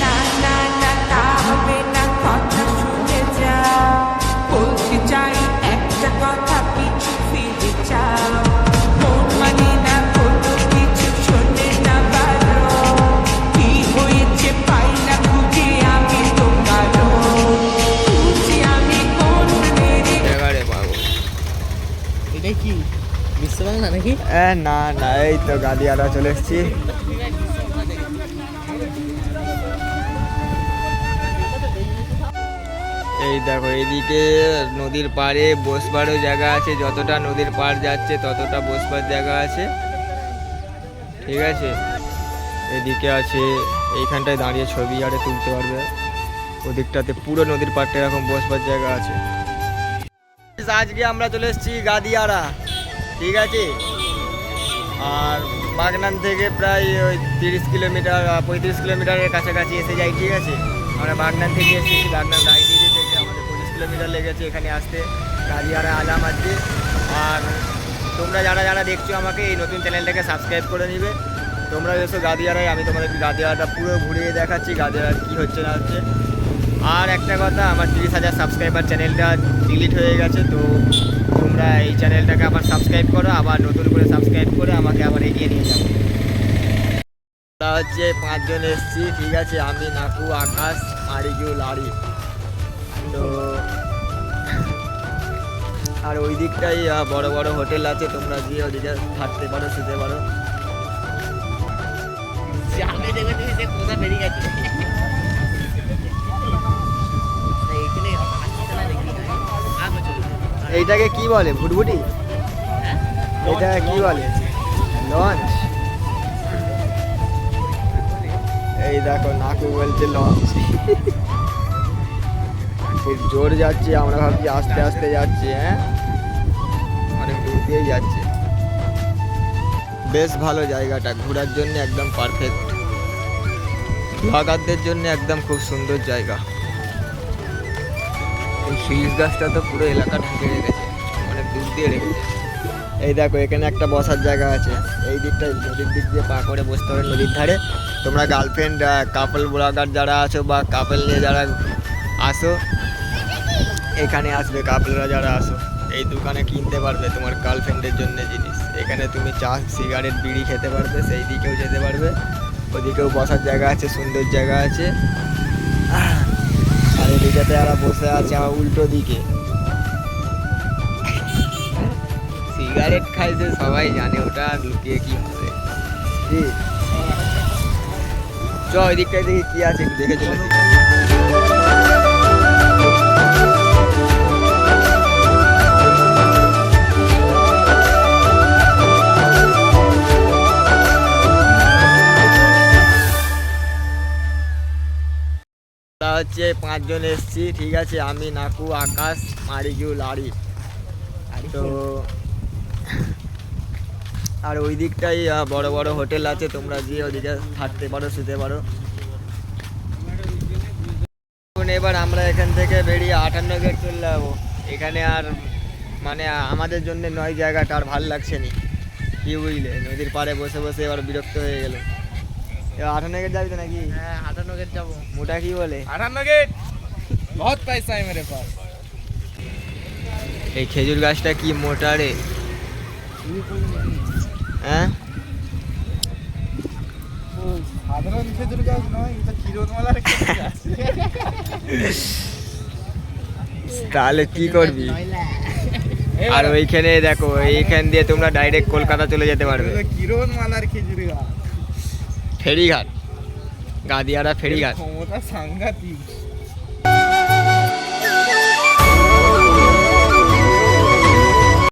না না না তা হবে না কথা শুনে যা বলতে চাই একটা কথা কিছু ফিরে চাও মন মানে না কোনো কিছু শোনে না বারো কি? হয়েছে পাই না খুঁজে আমি তোমারও খুঁজে আমি কোন না না এই তো গাড়ি আড়া চলে এসেছি। এই দেখো এইদিকে নদীর পাড়ে বসবারও জায়গা আছে। যতটা নদীর পাড় যাচ্ছে, ততটা বসবার জায়গা আছে। ঠিক আছে? এদিকে আছে, এইখানটায় দাঁড়িয়ে ছবি আরে তুলতে পারবে। ওদিকটাতে পুরো নদীর পাড়টা এরকম বসবার জায়গা আছে। আজকে আমরা চলে এসেছি গাদিয়ারা। ঠিক আছে? আর বাগনান থেকে প্রায় ওই তিরিশ কিলোমিটার, পঁয়ত্রিশ কিলোমিটারের কাছাকাছি এসে যাই, ঠিক আছে? আমরা বাগনান থেকে এসেছি বাগনান পঁচিশ কিলোমিটার লেগেছে এখানে আসতে। গাদিয়ারা আলাম আজকে। আর তোমরা যারা যারা দেখছ আমাকে, এই নতুন চ্যানেলটাকে সাবস্ক্রাইব করে নিবে। তোমরা এসো গাদিয়ারায়, আমি তোমাদের গাদিয়ারাটা পুরো ঘুরিয়ে দেখাচ্ছি গাদিয়ারার কী হচ্ছে না হচ্ছে। আর একটা কথা, আমার তিরিশ হাজার সাবস্ক্রাইবার চ্যানেলটা ডিলিট হয়ে গেছে, তো তোমরা এই চ্যানেলটাকে আবার সাবস্ক্রাইব করো, আবার নতুন করে সাবস্ক্রাইব করে আমাকে আবার এগিয়ে নিয়ে যাব তা হচ্ছে পাঁচজন এসছি, ঠিক আছে? আমি, নাকু, আকাশ, মারিজু লাড়ি তো আর ওই দিকটাই বড় বড় হোটেল আছে তোমরা গিয়ে ওদিকে থাকতে পারো শুতে পারো। এইটাকে কি বলে ভুটভুটি? হ্যাঁ? এটা কি বলে? লঞ্চ। এই দেখো নাকু বলছে লঞ্চ। খুব জোর যাচ্ছে, আমরা ভাবছি আস্তে আস্তে যাচ্ছে হ্যাঁ? অনেক দূর দিয়ে যাচ্ছে। বেশ ভালো জায়গাটা, ঘোরার জন্য একদম পারফেক্ট ব্লগারদের জন্য একদম খুব সুন্দর জায়গা। এই শিরিষ গাছটা তো পুরো এলাকা ঢেকে রেখেছে, অনেক দূর দিয়ে রেখেছে। এই দেখো, এখানে একটা বসার জায়গা আছে। এই দিকটা নদীর দিক দিয়ে পা করে বসতে হবে নদীর ধারে। তোমরা গার্লফ্রেন্ড কাপল ব্লগার যারা আছো বা কাপল নিয়ে যারা আসো এখানে আসবে, কাপলরা যারা আসো, এই দোকানে কিনতে পারবে তোমার গার্লফ্রেন্ডের জন্য জিনিস। এখানে তুমি চা সিগারেট বিড়ি খেতে পারবে, সেই দিকেও যেতে পারবে। ওদিকেও বসার জায়গা আছে, সুন্দর জায়গা আছে। আর এদিকেতে এরা বসে আছে, আমার উল্টো দিকে। সিগারেট খাইছে, সবাই জানে ওটা লুকিয়ে কি হবে। চ ওই দিকটায় দেখি কি আছে দেখে চলে হচ্ছে পাঁচজন এসছি, ঠিক আছে? আমি, নাকু, আকাশ, মারিজু লাড়ি তো আর ওই দিকটাই বড় বড় হোটেল আছে, তোমরা গিয়ে ওদিকে থাকতে পারো, শুতে পারো। এবার আমরা এখান থেকে বেরিয়ে আটান্ন গেট চলে যাব। এখানে আর মানে আমাদের জন্য নয় জায়গাটা, আর ভালো লাগছে নি। কি বুঝলে? নদীর পাড়ে বসে বসে এবার বিরক্ত হয়ে গেল। আঠান্ন যাবি তো নাকি? হ্যাঁ আঠান্ন যাব। মোটা কি বলে? বহুত পয়সা মেরে পাস। এই খেজুর গাছটা কি মোটা রে? হ্যাঁ? তাহলে কি করবি? আর ওইখানে দেখো এইখান দিয়ে তোমরা ডাইরেক্ট কলকাতা চলে যেতে পারবে। ক্ষীরোদমালার খেজুর গাছ। ফেরিঘাট গাদিয়ারা ফেরিঘাট। ক্ষমতা সাংঘাতিক।